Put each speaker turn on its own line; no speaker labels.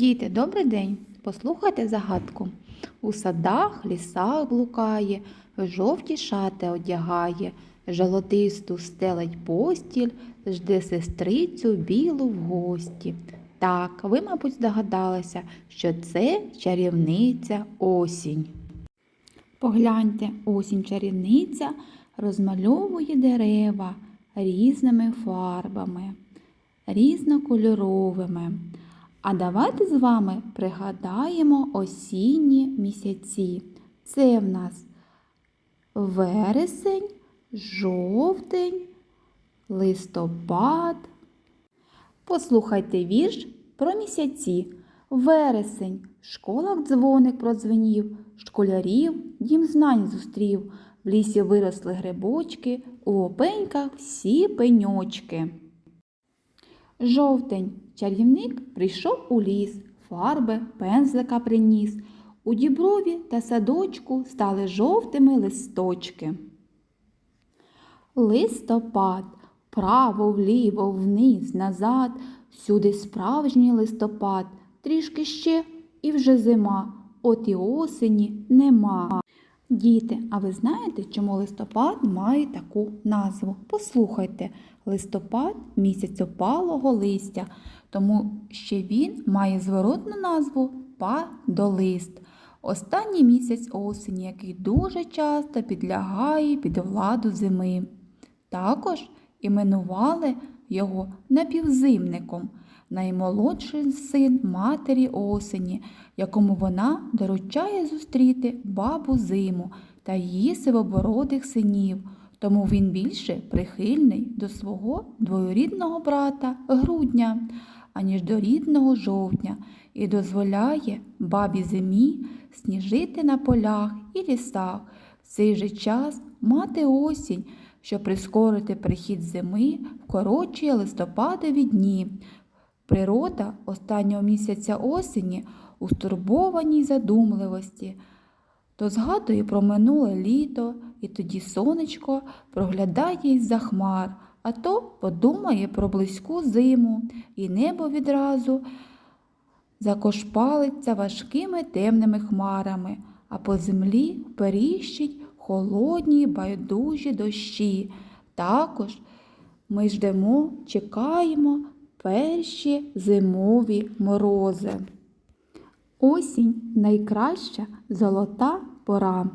Діти, добрий день! Послухайте загадку. У садах, лісах блукає, жовті шати одягає, золотисту стелить постіль, жде сестрицю білу в гості. Так, ви, мабуть, здогадалися, що це чарівниця осінь. Погляньте, осінь чарівниця розмальовує дерева різними фарбами, різнокольоровими. А давайте з вами пригадаємо осінні місяці. Це в нас вересень, жовтень, листопад. Послухайте вірш про місяці. Вересень, в школах дзвоник продзвенів, школярів дім знань зустрів. В лісі виросли грибочки, у опеньках всі пеньочки. Жовтень. Чарівник прийшов у ліс, фарби, пензлика приніс. У діброві та садочку стали жовтими листочки. Листопад. Вправо, вліво, вниз, назад. Всюди справжній листопад. Трішки ще і вже зима. От і осені нема. Діти, а ви знаєте, чому листопад має таку назву? Послухайте, листопад місяць опалого листя, тому що він має зворотну назву падолист. Останній місяць осені, який дуже часто підлягає під владу зими. Також іменували його напівзимником, наймолодший син матері осені, якому вона доручає зустріти бабу зиму та її сивобородих синів, тому він більше прихильний до свого двоюрідного брата грудня, аніж до рідного жовтня, і дозволяє бабі зимі сніжити на полях і лісах, в цей же час мати осінь, щоб прискорити прихід зими, вкорочує листопадові дні. Природа останнього місяця осені у стурбованій задумливості, то згадує про минуле літо, і тоді сонечко проглядає із-за хмар, а то подумає про близьку зиму, і небо відразу закошпалиться важкими темними хмарами, а по землі періщить холодні байдужі дощі. Також ми ждемо, чекаємо перші зимові морози. Осінь найкраща золота пора.